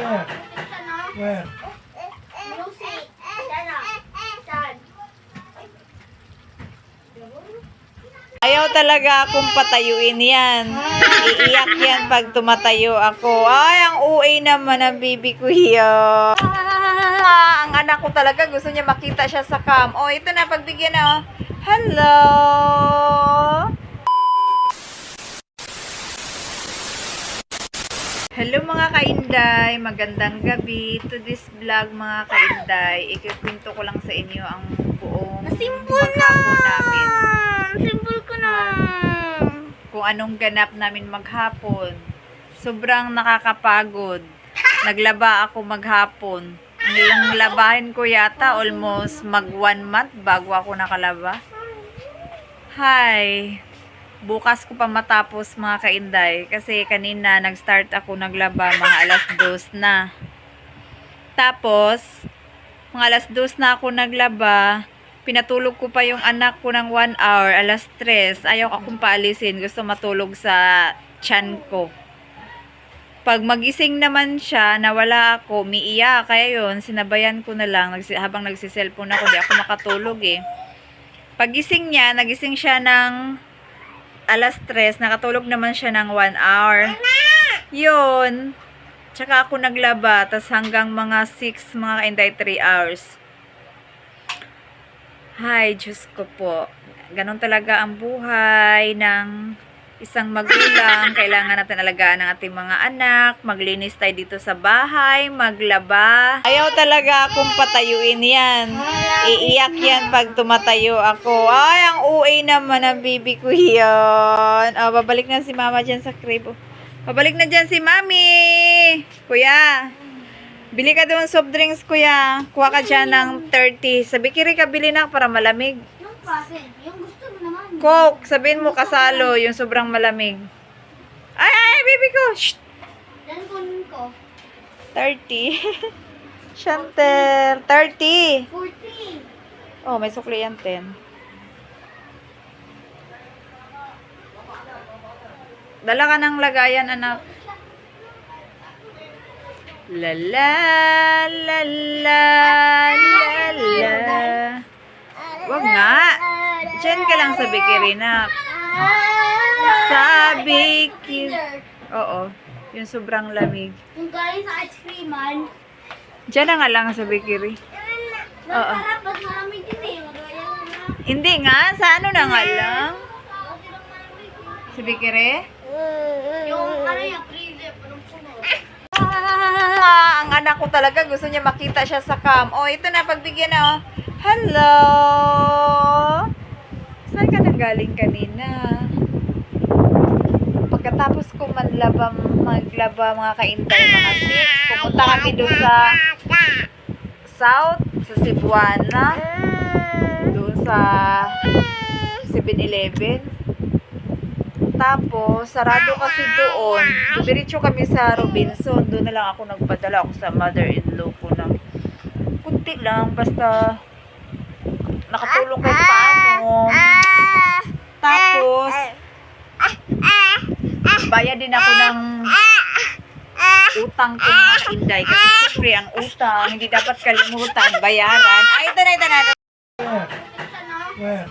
Where? Where? Music. Sana. Saan? Ayaw talaga akong patayuin yan. Iiyak yan pag tumatayo ako. Ay, ang uwi naman ng bibi ko yan. Ah, ang anak ko talaga gusto niya makita siya sa cam. Oh, ito na, pagbigyan na. Oh. Hello! Hello mga kainday, magandang gabi. To this vlog mga kainday, ikikwento ko lang sa inyo ang buong Simple na! maghapon namin. Simple ko na. kung anong ganap namin maghapon. Sobrang nakakapagod. Naglaba ako maghapon. Ang labahin ko yata almost mag one month bago ako nakalaba. Hi! Bukas ko pa matapos mga kainday kasi kanina nag-start ako naglaba mga alas dos na. Tapos, mga alas dos na ako naglaba, pinatulog ko pa yung anak ko ng 1 hour, alas 3. Ayaw akong paalisin. Gusto matulog sa tiyan ko. Pag magising naman siya, nawala ako, miiyak. Kaya yun, sinabayan ko na lang nagsi- habang nagsiselfone ako. Di ako makatulog eh. Pagising niya, nagising siya ng alas 3. Nakatulog naman siya ng 1 hour. Yun. Tsaka ako naglaba. tas hanggang mga 6, mga kainday 3 hours. Hay, Diyos ko po. Ganon talaga ang buhay ng isang magulang. Kailangan natin alagaan ang ating mga anak. Maglinis tayo dito sa bahay. Maglaba. Ayaw talaga akong patayuin yan. Iiyak yan pag tumatayo ako. Ay, ang uwi naman ng bibi ko yan. Oh, babalik na si mama dyan sa crib. Babalik na dyan si mami. Kuya. Bili ka doon soft drinks, kuya. Kuha ka dyan ng 30. Sabi kiri ka, bili na para malamig. Yung kasi, yung gusto mo naman. Coke, sabihin mo kasalo, yung sobrang malamig. Ay, ay, baby ko. Shh. Ko. 30. Chantel, 30. 40. Oh, may sukli yan, 10. Dala ka ng lagayan, anak. La la la la la la. Wag nga. Diyan ka lang sa bikiri na. Sa bikiri. Oo. Yung sobrang lamig. Yung galing sa ice creaman. Diyan na nga lang sa bikiri. Oo. Eh. Hindi nga. Sa ano na nga lang? Sa bikiri? Yung ano yung freezer, parang puno. Ah, ang anak ko talaga gusto niya makita siya sa cam. Oh, ito na pagbigyan na. Oh. Hello. Saan ka nang galing kanina? Pagkatapos ko manlaba, maglaba mga kaintay, mga 6, pumunta kami doon sa South, sa Cebuana, doon sa 7-Eleven. Tapos, sarado kasi doon. Dumiretso kami sa Robinson. Doon na lang ako nagpadala ako sa mother-in-law ko ng kunti lang. Basta, nakatulong kahit paano. Tapos, bayad din ako ng utang ko mga kainday. Kasi siyempre, ang utang, hindi dapat kalimutan, bayaran. Ay, ito na, ito na. Ito. Where?